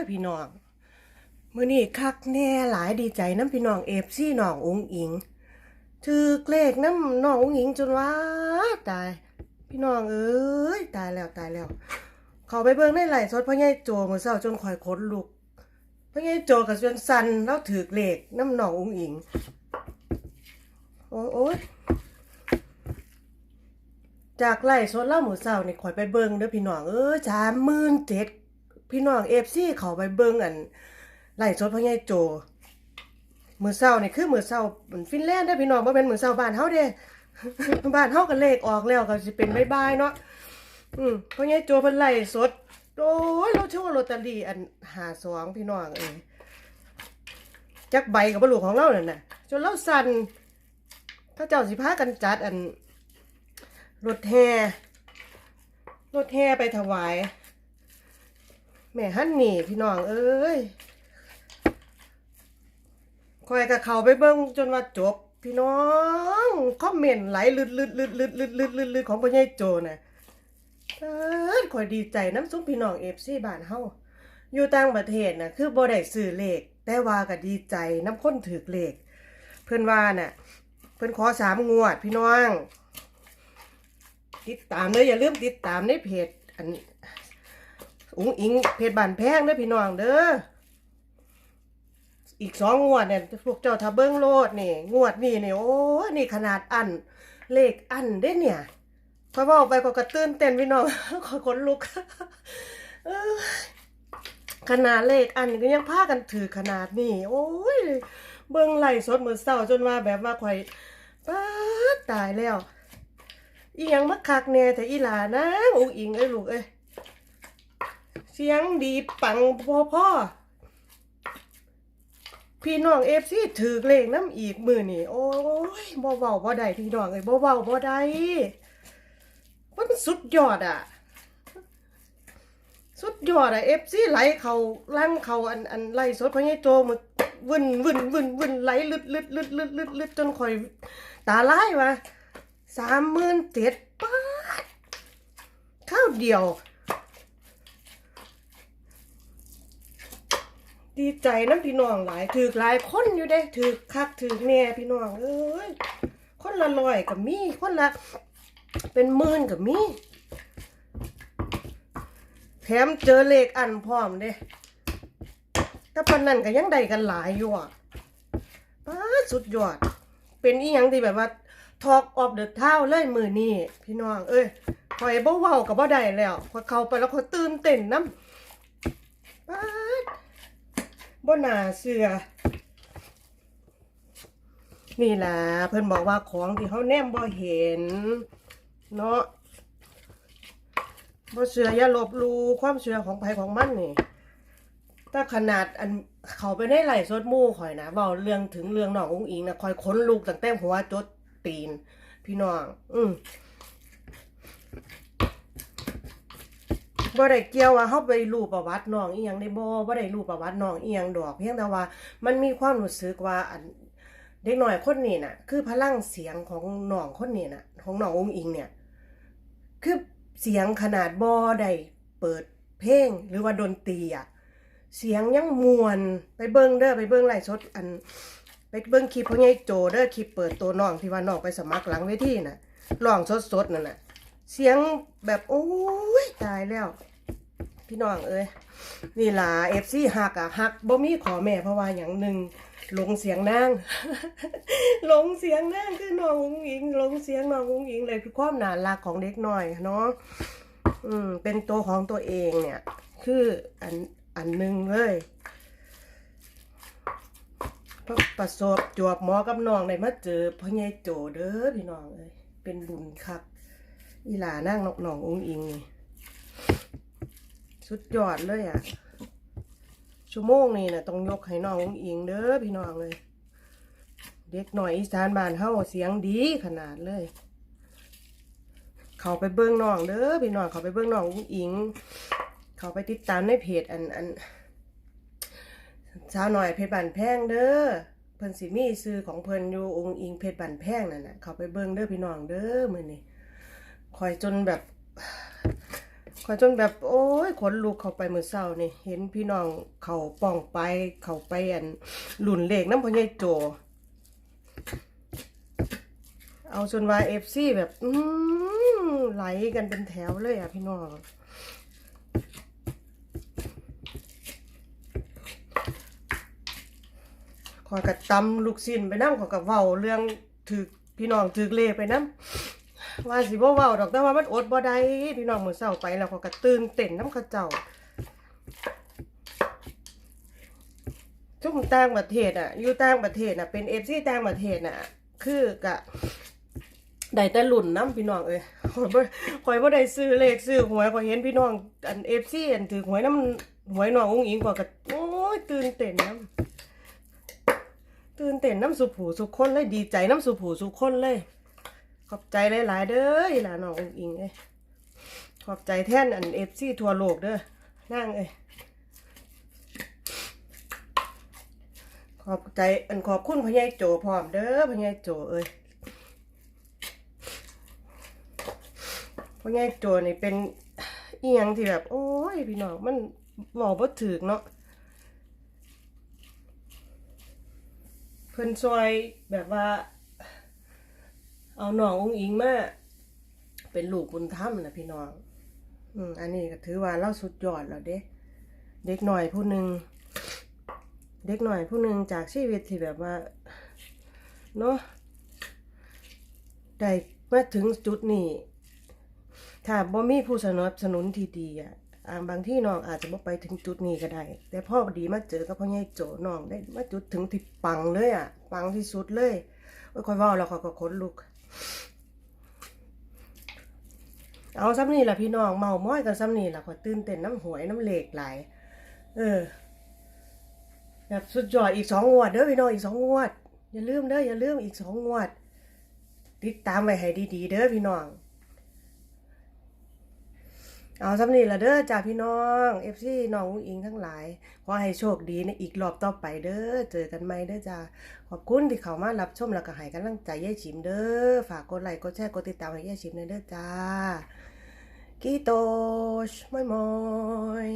ยพี่น้องมื้อนี้คักแน่หลายดีใจน้ำพี่น้องเอฟซีน้องอุ้งอิงถือเกลขน้ำน้องอุ้งอิงจนว่าตาย พี่น้องเอ้ยตายแล้วตายแล้ว เขาไปเบิ่งในไลสดพ่อใหญ่โจมือเช้าจนข่อยขนลุกพ่อใหญ่โจกับจนสันแล้วถือเลขน้ำน้องอุ้งอิงโอ้ยโอ้ยจากไล่สดเล่าหมูเศร้านี่ข่อยไปเบิ่งเด้อพี่น้องเอ้ยสามหมื่นเจ็ด พี่น้องเอฟซีเขาไปเบิ่งอันไล่สดพ่อใหญ่โจ มือเศร้านี่คือมือเศร้ามันฟินแลนด์เด้พี่น้องบ่เป็นมือเศร้าบ้านเฮาเด้บ้านเฮาก็เลขออกแล้วก็สิเป็นบายๆเนาะอืมพ่อใหญ่โจเพิ่นไล่สดโอ้ยเราโชว์ลอตเตอรี่อัน52พี่น้องเอ้ยจักใบกับบ่รู้ของเรานั่นน่ะจนเราสั่นถ้าเจ้าสิพากันจัดอันรถแห่รถแห่ไปถวาย แม่ฮันนี่พี่น้องเอ้ยคอยกับเขาไปเบิ้งจนว่าจบ พี่น้องคอมเมนต์ไหลลืดลืดลืดลืดลืดลืดลืดลืดของพ่อใหญ่โจน่ะเอิ้นคอยดีใจน้ำซุ้มพี่น้องเอฟซีบ้านเฮาอยู่ต่างประเทศน่ะ คือบ่ได้ซื้อเลข แต่ว่าก็ดีใจน้ำคนถือเลข เพื่อนว่าน่ะ เพิ่อนขอสามงวด พี่น้อง ติดตามเลยอย่าลืมติดตามในเพจอัน อุ้งอิงเพจบานแพงเด้อพี่น้องเด้ออีกสองงวดเนี่ยพวกเจ้าถ้าเบิ้งโลดนี่งวดนี่เนี่ยโอ้ยนี่ขนาดอันเลขอันเด้เนี่ยพอเว่าไปก็กระตื้นเต้นพี่น้องขอขนลุกขนาดเลขอันก็ยังพากันถือขนาดนี้โอ้ยเบิ่งไหลสดเหมือนเศร้าจนว่าแบบว่าข่อยป้าตายแล้วอีหยังมาคักแน่แต่อีหลานะอุ้งอิงเอ้ยลูกเอ้ย เสียงดีปังพ่อพ่อพี่น้องเอฟซีถือเลขน้ำอีกมือนี่โอ้ยบ่เว้าบ่ได้พี่น้องเอ้ยบ่เว้าบ่ได้มันสุดยอดอะ สุดยอดอะเอฟซีไหลเขาลั่งเขาอันอันไล่สดพญายโจมาวุ่นวุ่นวุ่นวุ่นไหลลึดลึดลึดลึดลึดลึดจนคอย ตาลายวะสามหมื่นเจ็ดป้าดข้าวเดียว ดีใจน้ำพี่น้องหลาย ถือหลายคนอยู่เด้ ถือคักถือแน่พี่น้องเอ้ยคนละร้อยกับมีคนละ เป็นหมื่นกับมีแถมเจอเลขอันพร้อมเด้แต่ปนนั้นก็ยังได้กันหลายอยู่อะป้าสุดยอด เป็นอีหยังที่แบบว่า Talk of the Town เลยมือนี่พี่น้อง เอ้ยคอยบ่เว้ากับบ่ได้แล้วพอเข้าไปแล้วเขาตื่นเต้นน้ำป้า บ่น่าเชื่อนี่ล่ะเพิ่นบอกว่าของที่เขาแนมบ่เห็น เนาะบ่เชื่ออย่าลบลูความเชื่อของไผของมันนี่ถ้าขนาดอันเขาไปในไหลฟ์สดมู่ข่อยนะเว้าเรื่องถึงเรื่องน้องอุ้งอิงนะข่อยขนลุกตั้งแต่หัวจดตีน พี่น้อง อืม บ่ได้เกี่ยวว่าเฮาไปรู้ประวัติน้องอีหยังได้บ่บ่ได้รู้ประวัติน้องอีหยังดอก เพียงแต่ว่ามันมีความรู้สึกว่าอันเด็กน้อยคนนี้น่ะ คือพลังเสียงของน้องคนนี้น่ะ ของน้องอุ้งอิงเนี่ย คือเสียงขนาดบอได้เปิดเพลงหรือว่าดนตรีอะเสียงยังมวนไปเบิ้งเด้อไปเบิ้งไลฟ์สดอัน ไปเบิ้งคลิปพ่อใหญ่โจเด้อคลิปเปิดตัวน้องที่ว่าน้องไปสมัครหลังเวทีน่ะร้องสดๆนั่นน่ะ เสียงแบบโอ้ยตายแล้ว พี่น้องเอ้ยนี่ล่ะเอฟซีหักอะหักบ่มีขอแม่เพราะว่าอย่างหนึ่งหลงเสียงนางหลงเสียงนางคือน้องอุ้งอิงหลงเสียงน้องอุ้งอิงเลยคือความน่ารักของเด็กน้อยเนาะอืม เป็นตัวของตัวเองเนี่ย คืออันอันหนึ่งเลยพระประสบจวบหมอกับน้องได้มาเจอพ่อใหญ่โจเด้อพี่น้องเอ้ยเป็นบุญครับ อีหลานั่งนกน้องอุ้งอิงนี่สุดยอดเลยอะ ชั่วโมงนี้นะต้องยกให้น้ององอิงเด้อพี่น้องเลย เด็กหน่อยอีสานบ้านเฮาเสียงดีขนาดเลย เขาไปเบิ้งน้องเด้อพี่น้องเขาไปเบิ้งน้ององอิง เขาไปติดตามในเพจอันอันสาวหน่อยเพจบันแพงเด้อเพิ่นสิมีซื้อของเพิ่นอยู่องค์อิงเพจบันแพงนั่นน่ะเขาไปเบิ้งเด้อพี่น้องเด้อมื้อนี้ คอยจนแบบขอยจนแบบ โอ้ยขนลุกเข้าไปมื้อเช้านี่ เห็นพี่น้องเขาป้องไปเขาไปอันหลุนเลขน้ำพ่อใหญ่โจ เอาจนว่า FC แบบ อืไหลกันเป็นแถวเลยอะพี่น้องขอยกระตำลูกสิ้นไปน้ำขอยกระเว้าเรื่องถึกพี่น้องถึกเลขไปน้ำ ว่าสิบ่เว้าดอกแต่ว่ามันอดบ่ได้พี่น้องมื้อเช้าไปแล้วขอกระตื่นเต้นน้ำเขาเจ้าทุกต่างประเทศอะ อยู่ต่างประเทศอะ เป็น FC ต่างประเทศน่ะ คือกะได้แต่หลุ่นน้ำพี่น้องเอ้ยข่อยบ่ข่อยบ่ได้ซื้อเลขซื้อหวยข่อยเห็นพี่น้องอัน FC อันถือหวยน้ำหวยน้องอุ้งอิงกว่าก็โอ้ยตื่นเต้นน้ำตื่นเต้นน้ำสุผูสุขคนเลยดีใจน้ำสุผูสุขคนเลย ขอบใจหลายๆเด้อหลาน้ององอิงเอ้ยขอบใจแท่นอันเอฟซีทัวโลกเด้อนั่งเอ้ยขอบใจอันขอบคุณพญายโจพร้อมเด้อพญายโจเอ้ยพอใหญายโจนี่เป็นอียงที่แบบ โอ้ยพี่น้องมันบอกบ่าถึกเนาะเพิ่นซอยแบบว่า เอาน้ององอิงมาเป็นลูกบุญธรรมนะพี่น้อง อืมอันนี้ก็ถือว่าเราสุดยอดแล้วเด้ เด็กหน่อยผู้หนึ่งเด็กหน่อยผู้หนึ่งจากชีวิตที่แบบว่าเนาะได้มาถึงจุดนี้ถ้าบ่มีผู้สนับสนุนที่ดีอะบางที่น้องอาจจะบ่ไปถึงจุดนี้ก็ได้ แต่พ่อดีมาเจอกับพ่อใหญ่โจน้องได้มาจุดถึงที่ปังเลยอะ ปังที่สุดเลยโอ้ยคอยว้าแล้วเขาก็ขนลุก เอาซ้ำนี่แหละพี่น้องเมาม้อยกันซ้ำนี่แหละขอตื่นเต้นน้ำหวยน้ำเหล็กไหลเออแบบสุดยอดอีกสองงวดเด้อพี่น้องอีกสองงวด อย่าลืมเด้ออย่าลืมอีกสองงวด ติดตามไว้ให้ดีๆเด้อพี่น้อง เอาสำนี่ละเด้อจ้าพี่น้องเอฟซีน้องอุ้งอิงทั้งหลาย ขอให้โชคดีในอีกรอบต่อไปเด้อ เจอกันใหม่เด้อจ้าขอบคุณที่เข้ามารับชมแล้วก็ให้กำลังใจยาชิมเด้อ ฝากกดไลค์กดแชร์กดติดตามให้ยาชิมหน่อยเด้อจ้ากีโตชมอยมอย